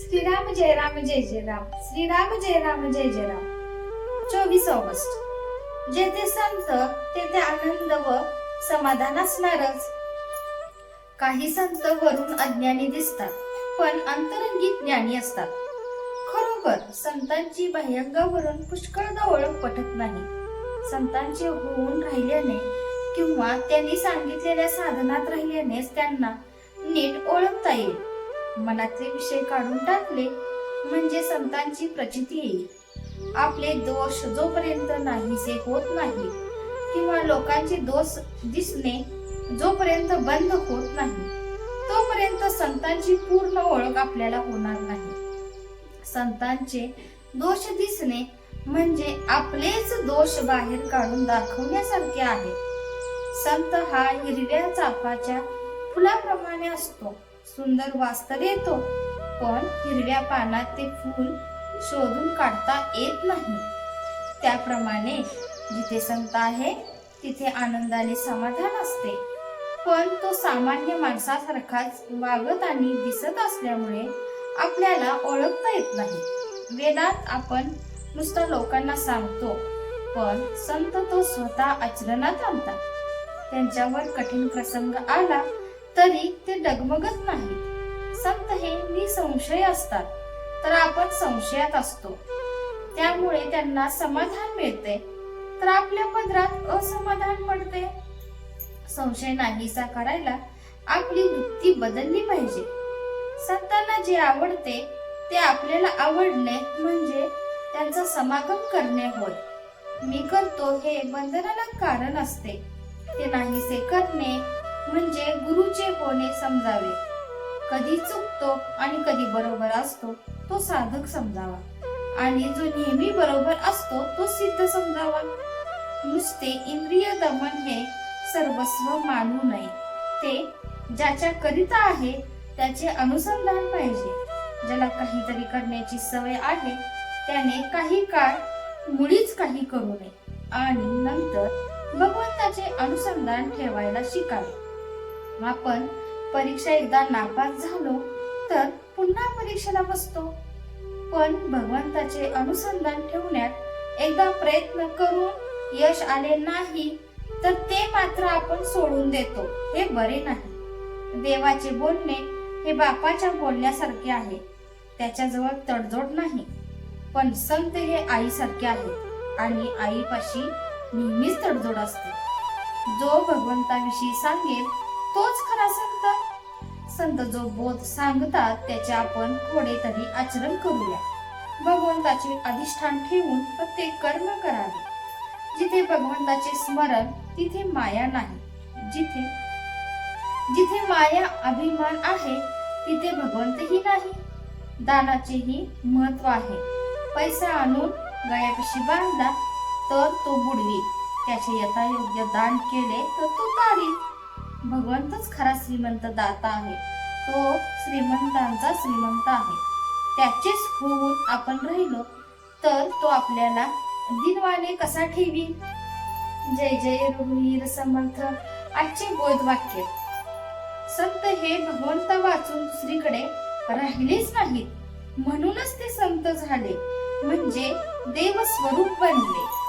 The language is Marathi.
श्रीराम जय राम जय जय राम. श्रीराम जय राम जय जय राम. चोवीस ऑगस्ट. जेथे संत तेथे आनंद व समाधान असणारच. काही संत वरून अज्ञानी दिसतात पण अंतरंगी ज्ञानी असतात. खरोखर संतांची बाह्यंगावरून पुष्कळदा ओळख पटत नाही. संतांचे होऊन राहिल्याने किंवा त्यांनी सांगितलेल्या साधनात राहिल्यानेच त्यांना नीट ओळखता येईल. मनातले विषय काढून टाकले म्हणजे संतांची प्रचिती येईल. आपले दोष जोपर्यंत नाहीसे होत नाही किंवा लोकांचे दोष दिसणे जोपर्यंत बंद होत नाही तोपर्यंत संतांची पूर्ण ओळख आपल्याला होणार नाही. संतांचे दोष दिसणे म्हणजे आपलेच दोष बाहेर काढून दाखवण्यासारखे आहे. संत हा हिरव्या चाफाच्या फुलाप्रमाणे असतो. सुंदर वास तर येतो पण हिरव्या पानात ते फूल शोधून काढता येत नाही. त्याप्रमाणे जिथे संत आहे तिथे आनंदाने समाधान असते. पण तो सामान्य माणसासारखाच वागत आणि दिसत असल्यामुळे आपल्याला ओळखता येत नाही. वेदात आपण नुसतं लोकांना सांगतो पण संत तो स्वतः आचरणात आणतात. त्यांच्यावर कठीण प्रसंग आला तरी ते डगमगत नाही संत हे निसंशय असतात तर आपण संशयात असतो. त्यामुळे त्यांना समाधान मिळते. तर आपल्या पदरात असमाधान पडते. संशय नाहीसा करायला आपली वृत्ती बदलली पाहिजे. संतांना जे आवडते ते आपल्याला आवडणे म्हणजे त्यांचा समागम करणे होय. मी करतो हे बंधनाला कारण असते. ते नाहीसे करणे म्हणजे गुरुचे होणे समजावे. कधी चुकतो आणि कधी बरोबर असतो तो साधक समजावा. आणि जो नेहमी बरोबर असतो तो सिद्ध समजावा. नुसते इंद्रिय दमन हे सर्वस्व मानू नये. ते ज्याच्या करिता आहे त्याचे अनुसंधान पाहिजे. ज्याला काहीतरी करण्याची सवय आहे त्याने काही काळ मुळीच काही करू नये. आणि नंतर भगवंताचे अनुसंधान ठेवायला शिकावे. आपण परीक्षा एकदा नापास झालो तर पुन्हा परीक्षेला बसतो. पण भगवंताचे अनुसंधान ठेवण्यात एकदा प्रयत्न करून यश आले नाही तर ते मात्र आपण सोडून देतो. हे बरे नाही. देवाचे बोलणे हे बापाच्या बोलण्यासारखे आहे. त्याच्याजवळ तडजोड नाही. पण संत हे आईसारखे आहेत आणि आईपाशी नेहमीच तडजोड असते. जो भगवंताविषयी सांगेल तोच खरा संत. संत जो बोध सांगतात त्याचे आपण थोडे तरी आचरण करूया. भगवंताचे अधिष्ठान ठेवून प्रत्येक कर्म करावे. जिथे भगवंताचे स्मरण तिथे माया नाही. जिथे जिथे माया अभिमान आहे तिथे भगवंतही नाही. दानाचेही महत्त्व आहे. पैसा आणून गळ्यापाशी बांधला तर तो बुडवी. त्याचे यथायोग्य दान केले तर तो तारी भगवंतच खरा श्रीमंत दाता आहे. तो श्रीमंतांचा श्रीमंत आहे. त्याचेच होऊन आपण राहिलो तर तो आपल्याला दिनवाने कसा ठेवी? जय जय रघुवीर समर्थ. आजचे बोध वाक्य संत हे भगवंत वाचून दुसरीकडे राहिलेच नाहीत. म्हणूनच ते संत झाले. म्हणजे देव स्वरूप बनले.